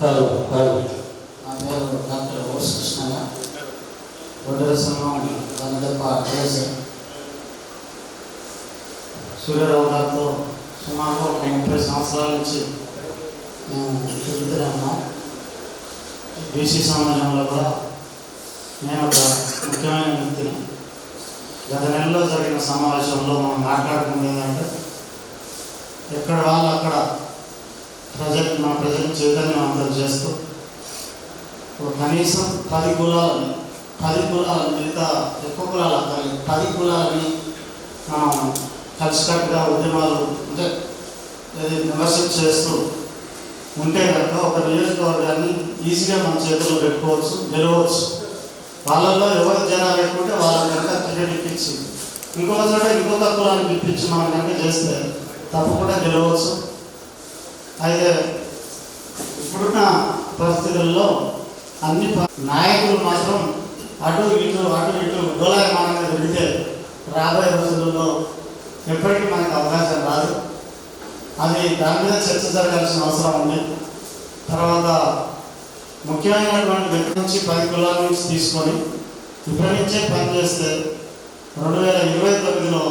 కాదు కాదు. నా పేరు డాక్టర్ ఓస్ కృష్ణయ్య వడ్రసింహం గంగప్ప సుమారు ఒక ముప్పై సంవత్సరాల నుంచి మేము తిరుగుతూనే ఉన్నాం బీసీ సమాజంలో కూడా నేను ఒక ముఖ్యమైన వ్యక్తిని. గత నెలలో జరిగిన సమావేశంలో మనం మాట్లాడుకుంది ఏంటంటే ఎక్కడ వాళ్ళు అక్కడ ప్రజలు మన ప్రజలు చైతన్యవంతం చేస్తూ కనీసం పది కులాలని పది కులాలు మిగతా ఎక్కువ కులాలు అక్కర్లేదు పది కులాలని మనం కలిసికట్టుగా ఉద్యమాలు అంటే విమర్శలు చేస్తూ ఉంటే కనుక ఒక నియోజకవర్గాన్ని ఈజీగా మన చేతిలో పెట్టుకోవచ్చు గెలవచ్చు. వాళ్ళల్లో ఎవరు జనాలు పెట్టుకుంటే వాళ్ళ కనుక క్రికెట్ ఇప్పించి ఇంకో చోట ఇంకొక కులాన్ని ఇప్పించి మనం కనుక చేస్తే తప్పకుండా గెలవచ్చు. అయితే ఇప్పుడున్న పరిస్థితుల్లో అన్ని నాయకులు మాత్రం అటు ఇటు అటు ఇటు డోలాయమానంగా తిరిగితే రాబోయే రోజులలో ఎప్పటికీ మనకు అవకాశం రాదు. అది దాని మీద చర్చ జరగాల్సిన అవసరం ఉంది. తర్వాత ముఖ్యమైనటువంటి వ్యక్తి నుంచి పది కులాల నుంచి తీసుకొని ఇప్పటి నుంచే పనిచేస్తే రెండు వేల ఇరవై తొమ్మిదిలో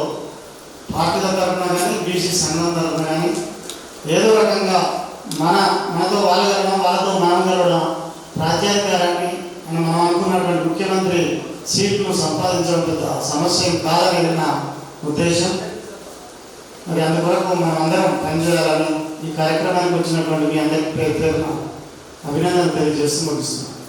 పార్టీల తరఫున కానీ బీసీ సంఘం తరఫున కానీ ఏదో రకంగా మన మనతో వాళ్ళు కలవడం వాళ్ళతో మనం కలవడం రాజ్యాంగాన్ని మనం అనుకున్నటువంటి ముఖ్యమంత్రి సీట్ను సంపాదించడం పెద్ద సమస్య ఏం కాదని ఉద్దేశం. మరి అందువరకు మనం అందరం పనిచేయాలని ఈ కార్యక్రమానికి వచ్చినటువంటి మీ అందరికీ పేరు పేరున అభినందనలు తెలియజేస్తూ ముగిస్తున్నాం.